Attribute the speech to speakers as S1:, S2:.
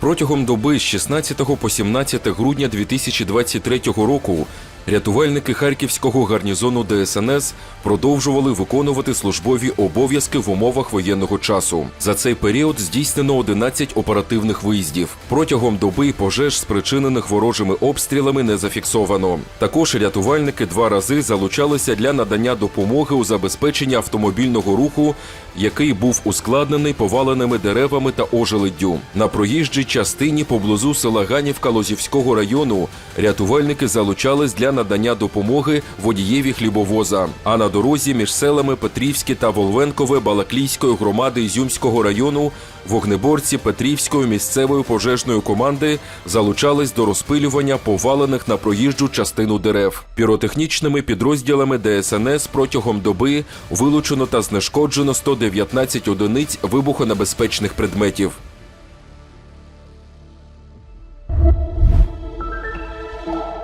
S1: Протягом доби з 16 по 17 грудня 2023 року рятувальники харківського гарнізону ДСНС продовжували виконувати службові обов'язки в умовах воєнного часу. За цей період здійснено 11 оперативних виїздів. Протягом доби пожеж, спричинених ворожими обстрілами, не зафіксовано. Також рятувальники два рази залучалися для надання допомоги у забезпеченні автомобільного руху, який був ускладнений поваленими деревами та ожеледдю. На проїжджій частині поблизу села Ганівка Лозівського району рятувальники залучались для надання допомоги водієві хлібовоза. А на дорозі між селами Петрівське та Волвенкове Балаклійської громади Ізюмського району вогнеборці Петрівської місцевої пожежної команди залучались до розпилювання повалених на проїжджу частину дерев. Піротехнічними підрозділами ДСНС протягом доби вилучено та знешкоджено 119 одиниць вибухонебезпечних предметів. Thank you.